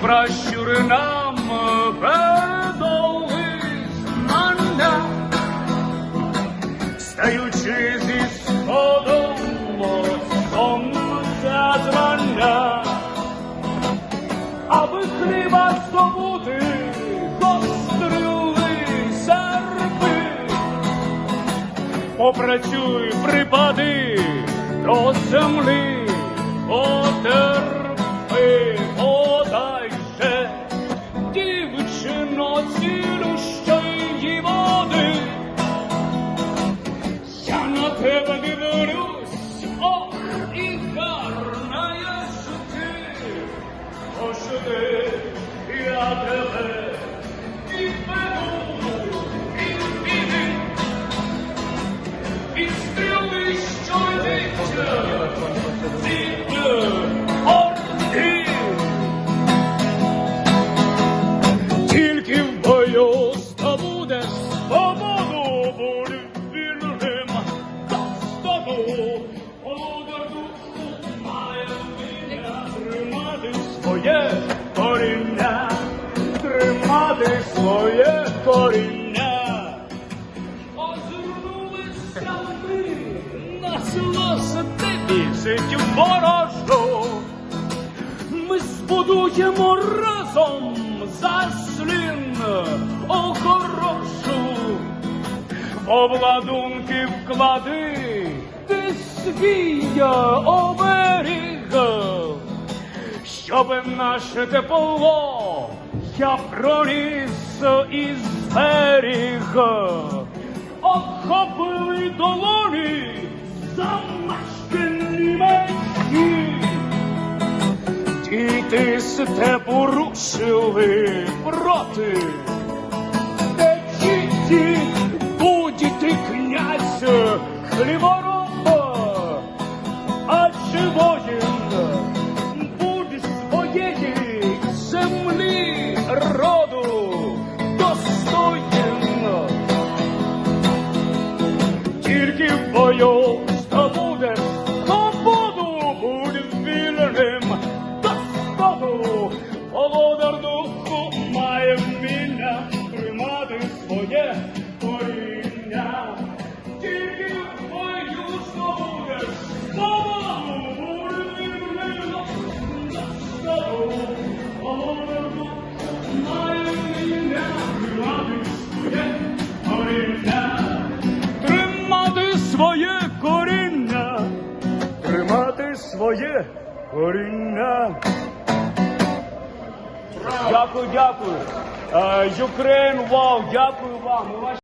пращури нам передали знання, стаючи зі сходом сонця звання, аби хліба здобути, гострили серпи. Попрацюй, припади до землі, на тебе своє коріння, тримати своє коріння. Озирнулися ми на село Сатибі, сидів ворожу. Ми збудуємо разом заслін охорошу. В обладунки вклади, ти свій щоб наше тепло я проніс і зберіг. Охопили долоні замашкані мечі. Діти степу рушили проти течіті, будь-ти князь хлібороба, своє коріння. Дякую, дякую. Е, вау, дякую вам.